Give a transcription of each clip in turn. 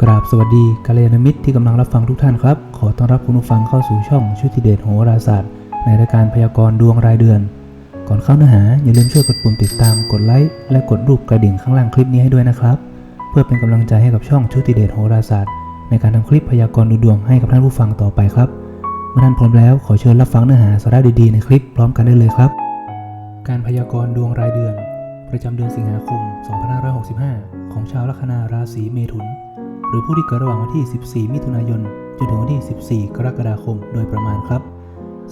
กราบสวัสดีกัลยาณมิตรที่กำลังรับฟังทุกท่านครับ ขอต้อนรับคุณผู้ฟังเข้าสู่ช่องชุติเดชโหราศาสตร์ ในรายการพยากรณ์ดวงรายเดือน ก่อนเข้าเนื้อหาอย่าลืมช่วยกดปุ่มติดตามกดไลค์และกดรูปกระดิ่งข้างล่างคลิปนี้ให้ด้วยนะครับ เพื่อเป็นกำลังใจให้กับช่องชุติเดชโหราศาสตร์ ในการทำคลิปพยากรณ์ดูดวงให้กับท่านผู้ฟังต่อไปครับเมื่อท่านพร้อมแล้วขอเชิญรับฟังเนื้อหาสาระดีๆในคลิปพร้อมกันได้เลยครับ การพยากรณ์ดวงรายเดือน ประจำเดือนสิงหาคม 2565 ของชาวลัคนาราศีเมถุน หรือผู้ที่เกิดระหว่างวันที่ 14 มิถุนายน จนถึงวันที่ 14 กรกฎาคมโดยประมาณครับ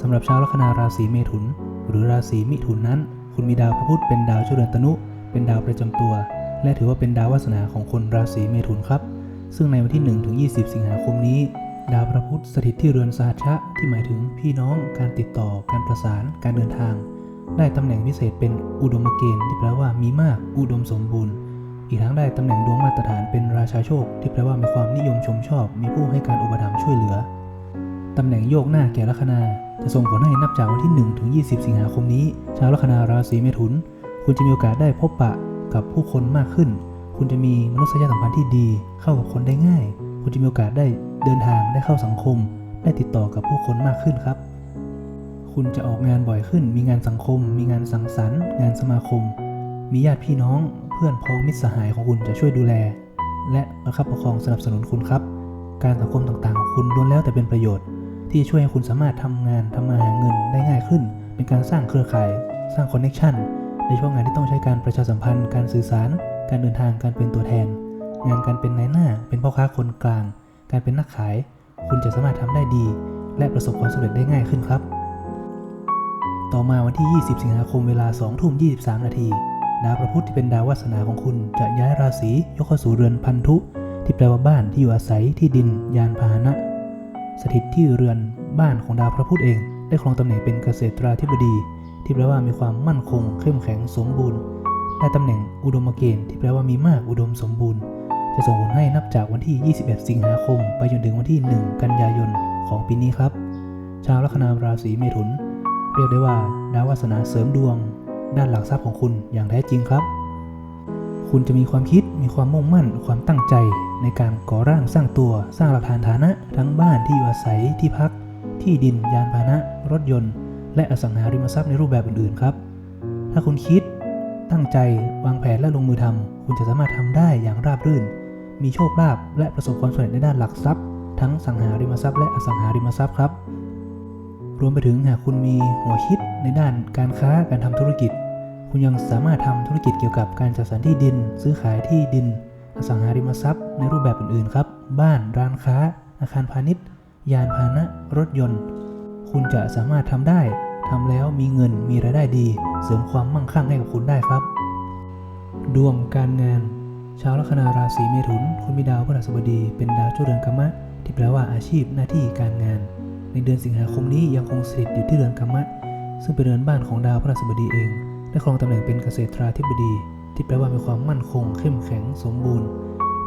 สำหรับชาวลัคนาราศีเมถุน หรือราศีมิถุนนั้น คุณมีดาวพระพุธเป็นดาวเจ้าเรือนตนุ เป็นดาวประจำตัว และถือว่าเป็นดาววาสนาของคนราศีเมถุนครับ ซึ่งในวันที่1ถึง20 สิงหาคมนี้ ดาวพระพุธสถิตที่เรือนสหัชชะที่หมายถึงพี่น้อง การติดต่อ การประสาน การเดินทาง ได้ตำแหน่งพิเศษเป็นอุดมเกณฑ์ที่แปลว่ามีมาก อุดมสมบูรณ์ อีกทั้งได้ตำแหน่งดวงมาตรฐานเป็นราชาโชค ที่แปลว่ามีความนิยมชมชอบ มีผู้ให้การอุปถัมภ์ช่วยเหลือ ตำแหน่งโยกหน้าแก่ลัคนา จะส่งผลให้นับจากวันที่ 1 ถึง 20 สิงหาคมนี้ ชาวลัคนาราศีเมถุน คุณจะมีโอกาสได้พบปะกับผู้คนมากขึ้น คุณจะมีมนุษยสัมพันธ์ที่ดี เข้ากับคนได้ง่าย คุณจะมีโอกาสได้เดินทางได้เข้าสังคม ได้ติดต่อกับผู้คนมากขึ้นครับ คุณจะออกงานบ่อยขึ้น มีงานสังคม มีงานสังสรรค์ งานสมาคม มีญาติพี่น้อง พื่อนพ้องมิตรสหายของคุณจะช่วยดูแล และประคับประคองสนับสนุนคุณครับ การสังคมต่างๆของคุณล้วนแล้วแต่เป็นประโยชน์ ที่ช่วยให้คุณสามารถทำงานทำมาหาเงินได้ง่ายขึ้น เป็นการสร้างเครือข่าย สร้างคอนเน็ชันโดยเฉพาะงานที่ต้องใช้การประชาสัมพันธ์ การสื่อสาร การเดินทางการเป็นตัวแทน งานการเป็นนายหน้า เป็นพ่อค้าคนกลาง การเป็นนักขาย คุณจะสามารถทำได้ดี และประสบความสำเร็จได้ง่ายขึ้นครับ ต่อมาวันที่ 20 สิงหาคมเวลา 2 ทุ่ม 23 นาที ดาวพระพุธที่เป็นดาววาสนาของคุณจะย้ายราศียกเข้าสู่เรือนพันธุ ที่แปลว่าบ้านที่อยู่อาศัยที่ดิน ยานพาหนะ สถิตที่เรือนบ้านของดาวพระพุธเองได้ครองตำแหน่งเป็นเกษตราธิบดี ที่แปลว่ามีความมั่นคง เข้มแข็งสมบูรณ์ได้ตำแหน่งอุดมเกณฑ์ที่แปลว่ามีมากอุดมสมบูรณ์ จะส่งผลให้นับจากวันที่ 21 สิงหาคม ไปจนถึงวันที่ 1 กันยายนของปีนี้ครับ ชาวลัคนาราศีเมถุน เรียกได้ว่า ดาววาสนาเสริมดวง ด้านหลักทรัพย์ของคุณอย่างแท้จริงครับ คุณจะมีความคิดมีความมุ่งมั่น ความตั้งใจ ในการก่อร่างสร้างตัวสร้างหลักฐานฐานะ ทั้งบ้านที่อยู่อาศัยที่พัก ที่ดินยานพาหนะ รถยนต์ และอสังหาริมทรัพย์ในรูปแบบอื่นๆครับ ถ้าคุณคิด ตั้งใจวางแผนและลงมือทำคุณจะสามารถทำได้อย่างราบรื่น มีโชคลาภและประสบความสำเร็จในด้านหลักทรัพย์ ทั้งสังหาริมทรัพย์และอสังหาริมทรัพย์ครับ รวมไปถึงหากคุณมีหัวคิดในด้านการค้าการทำธุรกิจ คุณยังสามารถทำธุรกิจเกี่ยวกับการจัดสรรที่ดิน ซื้อขายที่ดิน อสังหาริมทรัพย์ ในรูปแบบอื่นๆครับ บ้าน ร้านค้า อาคารพาณิชย์ ยานพาหนะ รถยนต์ คุณจะสามารถทำได้ทำแล้วมีเงินมีรายได้ดี เสริมความมั่งคั่งให้กับคุณได้ครับ ดวงการงานชาวลัคนาราศีเมถุนคุณมีดาวพฤหัสบดีเป็นดาวเจ้าเรือนกรรมะ ที่แปลว่าอาชีพหน้าที่การงาน ในเดือนสิงหาคมนี้ยังคงสถิตอยู่ที่เรือนกรรมะ ซึ่งเป็นเรือนบ้านของดาวพฤหัสบดีเองได้ครองตำแหน่งเป็นเกษตราธิบดี ที่แปลว่ามีความมั่นคง เข้มแข็งสมบูรณ์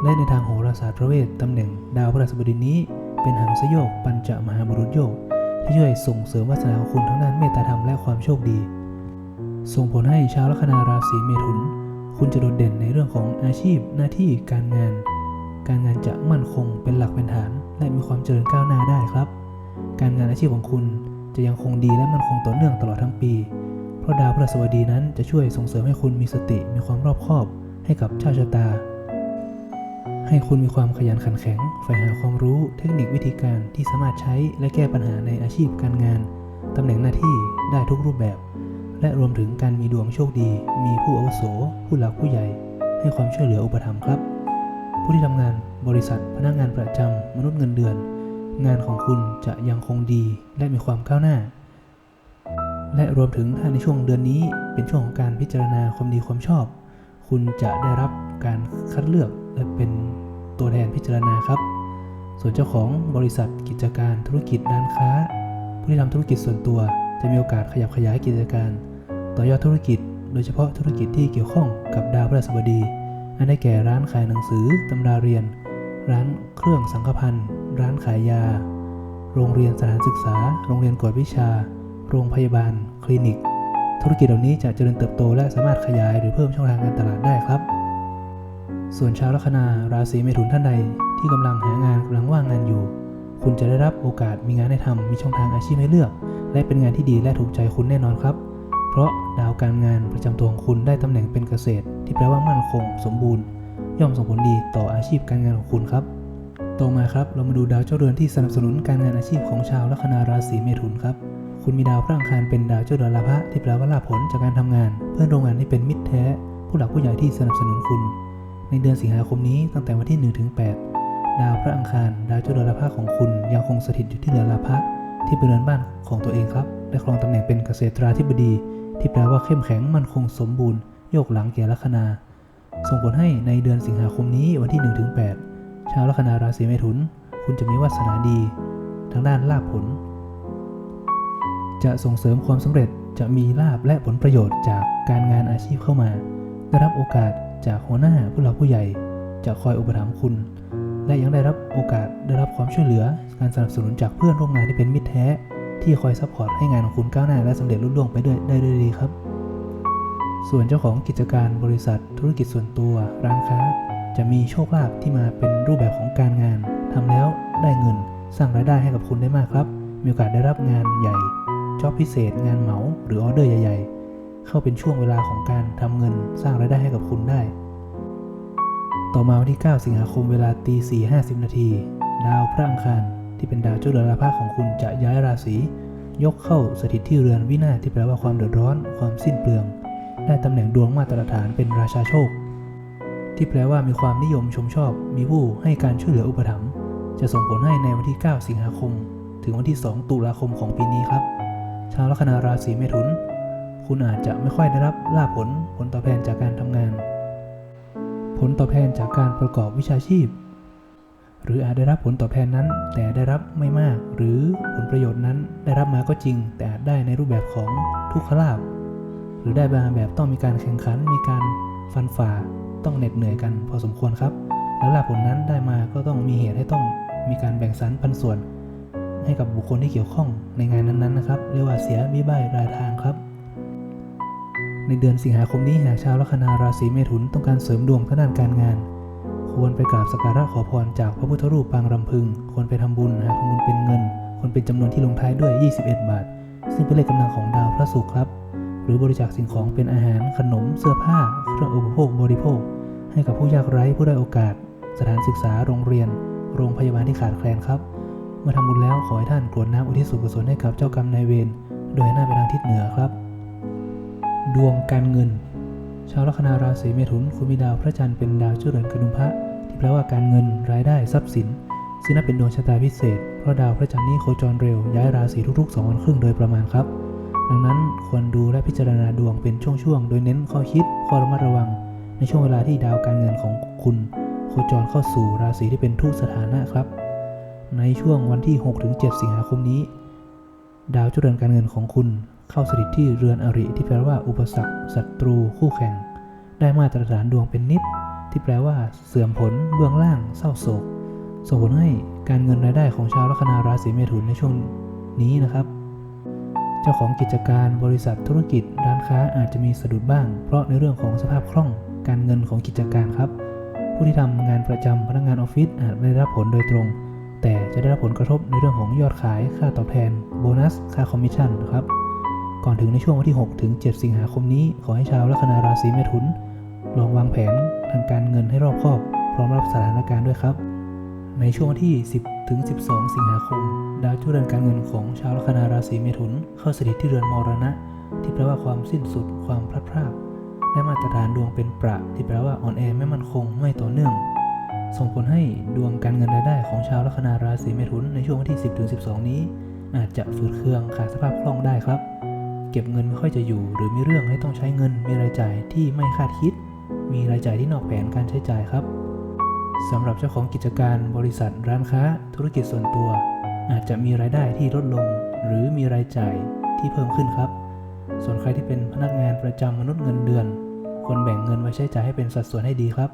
และในทางโหราศาสตร์พระเวทตำแหน่งดาวพฤหัสบดีนี้ เป็นหังสโยกปัญจมหาบุรุษโยก ที่ช่วยส่งเสริมวาสนาของคุณทั้งด้านเมตตาธรรมและความโชคดี ส่งผลให้ชาวลัคนาราศีเมถุน คุณจะโดดเด่นในเรื่องของอาชีพ หน้าที่การงาน การงานจะมั่นคงเป็นหลักเป็นฐาน และมีความเจริญก้าวหน้าได้ครับ การงานอาชีพของคุณจะยังคงดีและมันคงต่อเนื่องตลอดทั้งปี เพราะดาวพฤหัสบดีนั้นจะช่วยส่งเสริมให้คุณมีสติมีความรอบคอบให้กับชาชะตา ให้คุณมีความขยันขันแข็งใฝ่หาความรู้เทคนิควิธีการที่สามารถใช้และแก้ปัญหาในอาชีพการงานตำแหน่งหน้าที่ได้ทุกรูปแบบ และรวมถึงการมีดวงโชคดี มีผู้อาวุโส ผู้หลักผู้ใหญ่ ให้ความช่วยเหลืออุปถัมภ์ครับ ผู้ที่ทำงานบริษัทพนักงานประจำมนุษย์เงินเดือน งานของคุณจะยังคงดีและมีความก้าวหน้า และรวมถึงถ้าในช่วงเดือนนี้เป็นช่วงของการพิจารณาความดีความชอบ คุณจะได้รับการคัดเลือกและเป็นตัวแทนพิจารณาครับ ส่วนเจ้าของบริษัทกิจการธุรกิจร้านค้า ผู้ที่ทำธุรกิจส่วนตัว จะมีโอกาสขยับขยายกิจการ ต่อยอดธุรกิจ โดยเฉพาะธุรกิจที่เกี่ยวข้องกับดาวพฤหัสบดีอันได้แก่ร้านขายหนังสือตำราเรียน ร้านเครื่องสังฆพันธ์ ร้านขายยา โรงเรียนสถานศึกษา โรงเรียนกวดวิชา โรงพยาบาล คลินิก ธุรกิจเหล่านี้จะเจริญเติบโตและสามารถขยายหรือเพิ่มช่องทางการตลาดได้ครับ ส่วนชาวลัคนาราศีเมถุนท่านใดที่กำลังหางานกำลังว่างงานอยู่ คุณจะได้รับโอกาสมีงานให้ทำมีช่องทางอาชีพให้เลือก และเป็นงานที่ดีและถูกใจคุณแน่นอนครับเพราะดาวการงานประจำตัวของคุณได้ตำแหน่งเป็นเกษตร ที่แปลว่ามั่นคง สมบูรณ์ ย่อมส่งผลดีต่ออาชีพการงานของคุณครับ ต่อมาครับเรามาดูดาวเจ้าเรือนที่สนับสนุนการงานอาชีพของชาวลัคนาราศีเมถุนครับคุณมีดาวพระอังคารเป็นดาวเจ้าเรือนลาภะที่แปลว่าลาผลจากการทำงาน เพื่อนโรงงานที่เป็นมิตรแท้ ผู้หลักผู้ใหญ่ที่สนับสนุนคุณ ในเดือนสิงหาคมนี้ตั้งแต่วันที่1ถึง8ดาวพระอังคาร ดาวเจ้าเรือนลาภะของคุณยังคงสถิตอยู่ที่เรือนลาภะที่เป็นเรือนบ้านของตัวเองครับได้ครองตำแหน่งเป็นเกษตราธิบดี ที่แปลว่าเข้มแข็งมั่นคงสมบูรณ์โยกหลังแก่ลัคนา ส่งผลให้ในเดือนสิงหาคมนี้วันที่1ถึง8 ชาวลัคนาราศีเมถุน คุณจะมีวาสนาดี ทางด้านลาภผล จะส่งเสริมความสำเร็จจะมีลาบและผลประโยชน์จากการงานอาชีพเข้ามา ได้รับโอกาสจากหัวหน้าผู้หลักผู้ใหญ่ จะคอยอุปถัมภ์คุณ และยังได้รับโอกาสได้รับความช่วยเหลือ การสนับสนุนจากเพื่อนร่วมงานที่เป็นมิตรแท้ ที่คอยซัพพอร์ตให้งานของคุณก้าวหน้าและสำเร็จรุ่ล่วงไปด้วยได้ด้วยดีครับ ส่วนเจ้าของกิจการบริษัทธุรกิจส่วนตัวร้านค้า จะมีโชคลาภที่มาเป็นรูปแบบของการงานทำแล้วได้เงินสร้างรายได้ให้กับคุณได้มากครับ มีโอกาสได้รับงานใหญ่จ็อบพิเศษ งานเหมาหรือออเดอร์ใหญ่ๆ เข้าเป็นช่วงเวลาของการทำเงินสร้างรายได้ให้กับคุณได้ ต่อมาวันที่ 9 สิงหาคมเวลาตี4 50นาทีดาวพระอังคารที่เป็นดาวเจ้าเรือนราพะของคุณจะย้ายราศียกเข้าสถิตที่เรือนวินาศที่แปลว่าความเดือดร้อน ความสิ้นเปลือง ได้ตำแหน่งดวงมาตรฐานเป็นราชาโชค ที่แปลว่ามีความนิยมชมชอบ มีผู้ให้การช่วยเหลืออุปถัมภ์จะส่งผลให้ในวันที่ 9 สิงหาคม ถึงวันที่ 2 ตุลาคมของปีนี้ครับ ชาวลัคนาราศีเมถุน คุณอาจจะไม่ค่อยได้รับลาภผลผลตอบแทนจากการทำงาน ผลตอบแทนจากการประกอบวิชาชีพ หรืออาจได้รับผลตอบแทนนั้น แต่ได้รับไม่มาก หรือผลประโยชน์นั้นได้รับมาก็จริง แต่อาจได้ในรูปแบบของทุกขลาภหรือได้บางแบบต้องมีการแข่งขันมีการฟันฝ่า ต้องเหน็ดเหนื่อยกันพอสมควรครับ แล้วหลาภผลนั้นได้มาก็ต้องมีเหตุให้ต้องมีการแบ่งสรรปันส่วน ให้กับบุคคลที่เกี่ยวข้องในงานนั้นๆนะครับเรียกว่าเสียบิบายรายทางครับ ในเดือนสิงหาคมนี้หากชาวลัคนาราศีเมถุนต้องการเสริมดวงทางด้านการงาน ควรไปกราบสักการะขอพรจากพระพุทธรูปปางรำพึง ควรไปทำบุญหากทำบุญเป็นเงิน ควรเป็นจำนวนที่ลงท้ายด้วย 21 บาท ซึ่งเป็นเลขกำลังของดาวพระศุกร์ครับหรือบริจาคสิ่งของเป็นอาหารขนมเสื้อผ้า เครื่องอุปโภคบริโภค ให้กับผู้ยากไร้ผู้ได้อยโอกาส สถานศึกษาโรงเรียน โรงพยาบาลที่ขาดแคลนครับ เมื่อทำบุญแล้วขอให้ท่านกรวดน้ำอุทิศส่วนกุศลให้กับเจ้ากรรมนายเวรโดยหน้าไปทางทิศเหนือครับ ดวงการเงิน ชาวลัคนาราศีเมถุนคุณมีดาวพระจันทร์เป็นดาวเจ้าเรือนกนุมพระ ที่แปลว่าการเงินรายได้ทรัพย์สินซึ่งนับเป็นดวงชะตาพิเศษ เพราะดาวพระจันทร์นี้โคจรเร็วย้ายราศีทุกๆ2วันครึ่งโดยประมาณครับ ดังนั้นควรดูและพิจารณาดวงเป็นช่วงๆ โดยเน้นข้อคิดข้อระมัดระวัง ช่วงเวลาที่ดาวการเงินของคุณโคจรเข้าสู่ราศีที่เป็นทุกสถานะครับ ในช่วงวันที่ 6-7 สิงหาคมนี้ ดาวเจ้าเรือนการเงินของคุณเข้าสถิตที่เรือนอริที่แปลว่าอุปสรรคศัตรูคู่แข่ง ได้มาตรฐานดวงเป็นนิด ที่แปลว่าเสื่อมผลเบื้องล่างเศร้าโศกส่งผลให้การเงินรายได้ของชาวลัคนาราศีเมถุนในช่วงนี้นะครับ เจ้าของกิจการบริษัทธุรกิจร้านค้าอาจจะมีสะดุดบ้าง เพราะในเรื่องของสภาพคล่อง การเงินของกิจการครับ ผู้ที่ทำงานประจำพนักงานออฟฟิศอาจไม่ได้รับผลโดยตรง แต่จะได้รับผลกระทบในเรื่องของยอดขายค่าตอบแทน โบนัส ค่าคอมมิชชั่นนะครับ ก่อนถึงในช่วงวันที่ 6 ถึง 7 สิงหาคมนี้ ขอให้ชาวลัคนาราศีเมถุน ลองวางแผนทางการเงินให้รอบคอบ พร้อมรับสถานการณ์ด้วยครับ ในช่วงวันที่ 10 ถึง 12 สิงหาคม ดาวจ้าเรือนการเงินของชาวลัคนาราศีเมถุน เข้าสถิตที่เรือนมรณะ ที่แปลว่าความสิ้นสุด ความพลัดพราก และมาตรฐานดวงเป็นประที่แปลว่าอ่อนแอไม่มั่นคงไม่ต่อเนื่อง ส่งผลให้ดวงการเงินรายได้ของชาวลัคนาราศีเมถุนในช่วงวันที่ 10ถึง12 นี้ อาจจะฝืดเคืองขาดสภาพคล่องได้ครับ เก็บเงินไม่ค่อยจะอยู่ หรือมีเรื่องให้ต้องใช้เงินมีรายจ่ายที่ไม่คาดคิด มีรายจ่ายที่นอกแผนการใช้จ่ายครับสำหรับเจ้าของกิจการบริษัทร้านค้า ธุรกิจส่วนตัว อาจจะมีรายได้ที่ลดลง หรือมีรายจ่ายที่เพิ่มขึ้นครับ ส่วนใครที่เป็นพนักงานประจำมนุษย์เงินเดือน ควรแบ่งเงินไว้ใช้จ่ายให้เป็นสัดส่วนให้ดีครับ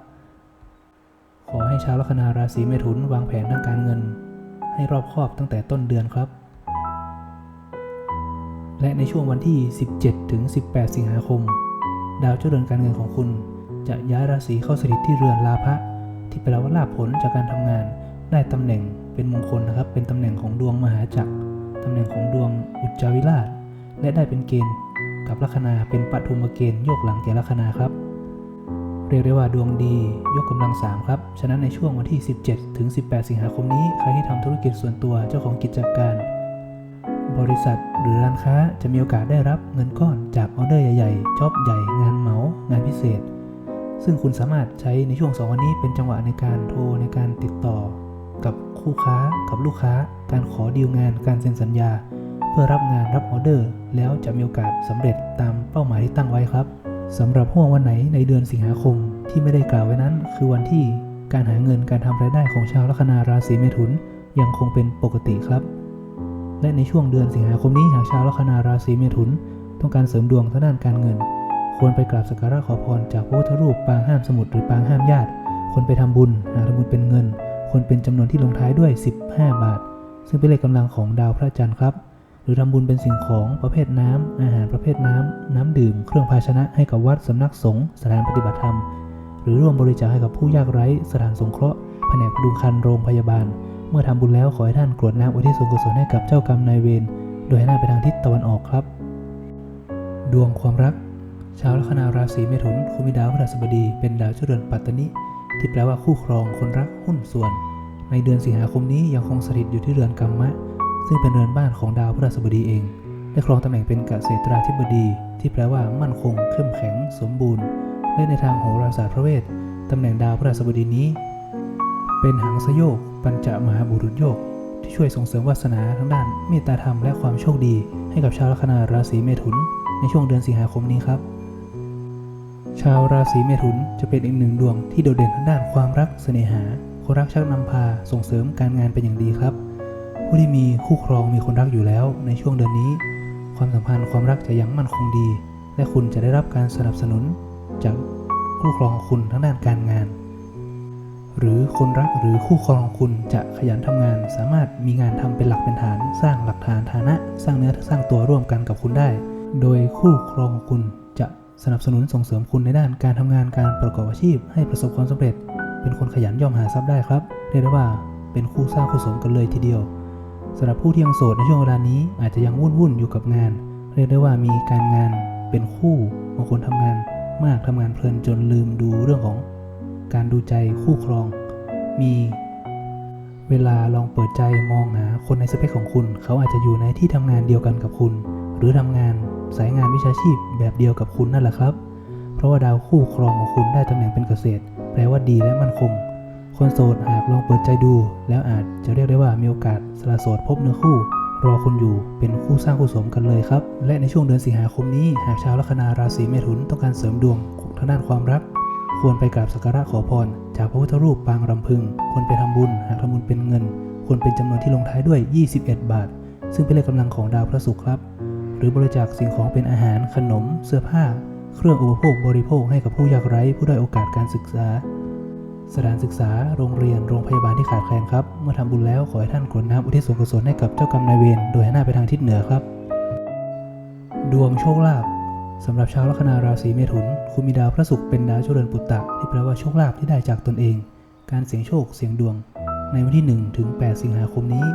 ขอให้ชาวลัคนาราศีเมถุนวางแผนทางการเงิน ให้รอบคอบตั้งแต่ต้นเดือนครับ และในช่วงวันที่ 17 ถึง 18 สิงหาคม ดาวเจ้าเรือนการเงินของคุณ จะย้ายราศีเข้าสถิตที่เรือนลาภะที่แปลว่าลาภผลจากการทำงานได้ตำแหน่งเป็นมงคลนะครับ เป็นตำแหน่งของดวงมหาจักรตำแหน่งของดวงอุจจาวิราช และได้เป็นเกณฑ์ กับลัคนาเป็นปฐุมเกณฑ์โยกหลังแก่ลัคนาครับเรียกได้ว่าดวงดียกกำลังสามครับ ฉะนั้นในช่วงวันที่ 17 ถึง 18 สิงหาคมนี้ ใครที่ทำธุรกิจส่วนตัวเจ้าของกิจการ บริษัทหรือร้านค้าจะมีโอกาสได้รับเงินก้อนจากออเดอร์ใหญ่ๆจ็อบใหญ่ งานเหมา งานพิเศษ ซึ่งคุณสามารถใช้ในช่วง 2 วันนี้เป็นจังหวะในการโทรในการติดต่อ กับคู่ค้ากับลูกค้า การขอดีลงาน การเซ็นสัญญา พื่อรับงานรับออเดอร์ แล้วจะมีโอกาสสำเร็จตามเป้าหมายที่ตั้งไว้ครับสำหรับห่วงวันไหนในเดือนสิงหาคมที่ไม่ได้กล่าวไว้นั้น คือวันที่การหาเงินการทำรายได้ของชาวลัคนาราศีเมถุนยังคงเป็นปกติครับ และในช่วงเดือนสิงหาคมนี้หากชาวลัคนาราศีเมถุน ต้องการเสริมดวงทางด้านการเงิน ควรไปกราบสักการะขอพรจากพระพุทธรูปปางห้ามสมุทรหรือปางห้ามญาติควรไปทำบุญหากทำบุญเป็นเงินควรเป็นจำนวนที่ลงท้ายด้วย 15 บาท ซึ่งเป็นเลขกำลังของดาวพระจันทร์ครับ รือทำบุญเป็นสิ่งของประเภทน้ำ อาหารประเภทน้ำ น้ำดื่ม เครื่องภาชนะให้กับวัดสำนักสงฆ์สถานปฏิบัติธรรม หรือร่วมบริจาคให้กับผู้ยากไร้ สถานสงเคราะห์แผนกดุงคันโรงพยาบาล เมื่อทำบุญแล้วขอให้ท่านกรวดน้ำอุทิศส่วนกุศลให้กับเจ้ากรรมนายเวรโดยให้หน้าไปทางทิศตะวันออกครับ ดวงความรัก ชาวลัคนาราศีเมถุนคุณมีดาวพฤหัสบดี เป็นดาวเจ้าเรือนปัตตนิที่แปลว่าคู่ครองคนรักหุ้นส่วน ในเดือนสิงหาคมนี้ยังคงสถิตอยู่ที่เรือนกรรมะ ซึ่งเป็นเรือนบ้านของดาวพฤหัสบดีเอง ได้ครองตำแหน่งเป็นเกษตราธิบดี ที่แปลว่ามั่นคง เข้มแข็ง สมบูรณ์และในทางโหราศาสตร์พระเวทตำแหน่งดาวพฤหัสบดีนี้ เป็นหังสโยก ปัญจมหาบุรุษโยก ที่ช่วยส่งเสริมวาสนาทางด้านเมตตาธรรมและความโชคดี ให้กับชาวลัคนาราศีเมถุน ในช่วงเดือนสิงหาคมนี้ครับชาวราศีเมถุนจะเป็นอีกหนึ่งดวงที่โดดเด่นทางด้านความรักเสน่หาคนรักชักนำพาส่งเสริมการงานเป็นอย่างดีครับ ผู้ที่มีคู่ครองมีคนรักอยู่แล้ว ในช่วงเดือนนี้ ความสัมพันธ์ความรักจะยังมั่นคงดี และคุณจะได้รับการสนับสนุน จากคู่ครองของคุณทางด้านการงาน หรือคนรักหรือคู่ครองของคุณจะขยันทำงาน สามารถมีงานทำเป็นหลักเป็นฐาน สร้างหลักฐานฐานะ สร้างเนื้อสร้างตัวร่วมกันกับคุณได้ โดยคู่ครองของคุณจะสนับสนุนส่งเสริมคุณในด้านการทำงานการประกอบอาชีพ ให้ประสบความสำเร็จ เป็นคนขยันย่อมหาทรัพย์ได้ครับ เรียกได้ว่าเป็นคู่สร้างคู่สมกันเลยทีเดียว สำหรับผู้ที่ยังโสดในช่วงเวลานี้อาจจะยังวุ่นวุ่นอยู่กับงาน เรียกได้ว่ามีการงานเป็นคู่บางคนทำงานมากทำงานเพลินจนลืมดูเรื่องของการดูใจคู่ครอง มีเวลาลองเปิดใจมองหาคนในสเปคของคุณ เขาอาจจะอยู่ในที่ทำงานเดียวกันกับคุณ หรือทำงานสายงานวิชาชีพแบบเดียวกับคุณนั่นแหละครับ เพราะว่าดาวคู่ครองของคุณได้ตำแหน่งเป็นเกษตร แปลว่าดีและมั่นคง คนโสดหากลองเปิดใจดู แล้วอาจจะเรียกได้ว่ามีโอกาสสละโสดพบเนื้อคู่ รอคุณอยู่เป็นคู่สร้างคู่สมกันเลยครับ และในช่วงเดือนสิงหาคมนี้ หากชาวลัคนาราศีเมถุนต้องการเสริมดวงทางด้านความรัก ควรไปกราบสักการะขอพร จากพระพุทธรูปปางรำพึง ควรไปทำบุญ หากทำบุญเป็นเงิน ควรเป็นจำนวนที่ลงท้ายด้วย 21 บาท ซึ่งเป็นเลขกำลังของดาวพระศุกร์ครับ หรือบริจาคสิ่งของเป็นอาหารขนม เสื้อผ้า เครื่องอุปโภคบริโภคให้กับผู้ยากไร้ผู้ด้อยโอกาสการศึกษา สถานศึกษา โรงเรียน โรงพยาบาลที่ขาดแคลนครับ เมื่อทำบุญแล้วขอให้ท่านกรวดน้ำอุทิศส่วนกุศลให้กับเจ้ากรรมนายเวร โดยให้หน้าไปทางทิศเหนือครับ ดวงโชคลาภสำหรับชาวลัคนาราศีเมถุน คุณมีดาวพระศุกร์เป็นดาวเจริญปุตตะ ที่แปลว่าโชคลาภที่ได้จากตนเอง การเสี่ยงโชค เสี่ยงดวง ในวันที่1ถึง8สิงหาคมนี้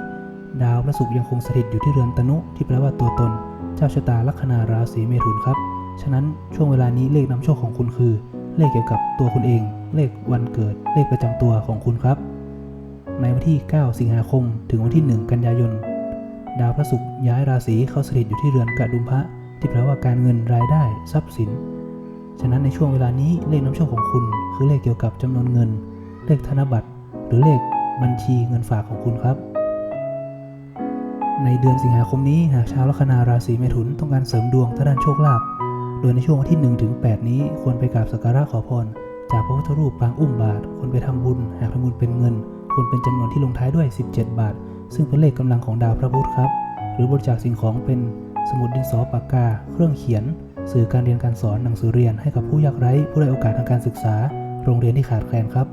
ดาวพระศุกร์ยังคงสถิตอยู่ที่เรือนตนุ ที่แปลว่าตัวตน เจ้าชะตาลัคนาราศีเมถุนครับ ฉะนั้นช่วงเวลานี้เลขนำโชคของคุณคือ เลขเกี่ยวกับตัวคุณเอง เลขวันเกิดเลขประจำตัวของคุณครับ ในวันที่ 9 สิงหาคม ถึงวันที่ 1 กันยายน ดาวพระศุกร์ย้ายราศีเข้าสถิตอยู่ที่เรือนกระดุมพระ ที่แปลว่าการเงินรายได้ทรัพย์สิน ฉะนั้นในช่วงเวลานี้เลขน้ำโชคของคุณคือเลขเกี่ยวกับจำนวนเงิน เลขธนบัตร หรือเลขบัญชีเงินฝากของคุณครับในเดือนสิงหาคมนี้หากชาวลัคนาราศีเมถุนต้องการเสริมดวงทางด้านโชคลาภ โดยในช่วงวันที่1ถึง8นี้ควรไปกราบสักการะขอพร จากพระพุทธรูปปางอุ้มบาทควรไปทำบุญ หากทำบุญเป็นเงินควรเป็นจำนวนที่ลงท้ายด้วย 17 บาท ซึ่งเป็นเลขกำลังของดาวพระพุธครับ หรือบริจาคสิ่งของเป็นสมุดดินสอปากกา เครื่องเขียน สื่อการเรียนการสอนหนังสือเรียนให้กับผู้ยากไร้ ผู้ด้อยโอกาสทางการศึกษา โรงเรียนที่ขาดแคลนครับ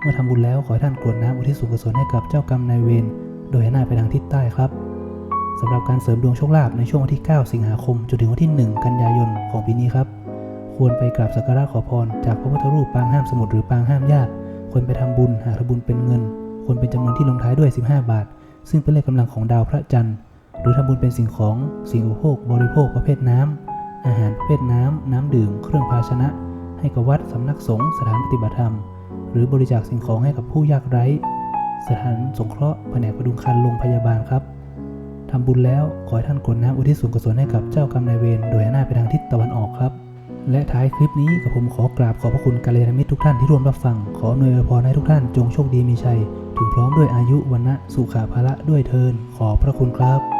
เมื่อทำบุญแล้วขอให้ท่านกรวดน้ำอุทิศส่วนกุศลให้กับเจ้ากรรมนายเวรโดยให้หน้าไปทางทิศใต้ครับสำหรับการเสริมดวงโชคลาภในช่วงวันที่ 9 สิงหาคมจนถึงวันที่ 1 กันยายนของปีนี้ครับ ควรไปกราบสักการะขอพร จากพระพุทธรูปปางห้ามสมุทรหรือปางห้ามญาติควรไปทำบุญหากทบุญเป็นเงิน ควรเป็นจำนวนที่ลงท้ายด้วย 15 บาท ซึ่งเป็นเลขกำลังของดาวพระจันทร์ หรือทำบุญเป็นสิ่งของสิ่งอุปโภค บริโภคประเภทน้ำอาหารประเภทน้ำน้ำดื่ม เครื่องภาชนะ ให้กับวัดสำนักสงฆ์สถานปฏิบัติธรรม หรือบริจาคสิ่งของให้กับผู้ยากไร้ สถานสงเคราะห์แผนกประดุงคันโรงพยาบาลครับทำบุญแล้วขอให้ท่านกรวดน้ำอุทิศส่วนกุศลให้กับเจ้ากรรมนายเวรโดยหันหน้าไปทางทิศตะวันออกครับ และท้ายคลิปนี้กับผมขอกราบขอบพระคุณกาเลนามิตรทุกท่านที่ร่วมรับฟัง ขออำนวยอวยพรให้ทุกท่านจงโชคดีมีชัย ถึงพร้อมด้วยอายุวันนะสุขาภละด้วยเทินขอพระคุณครับ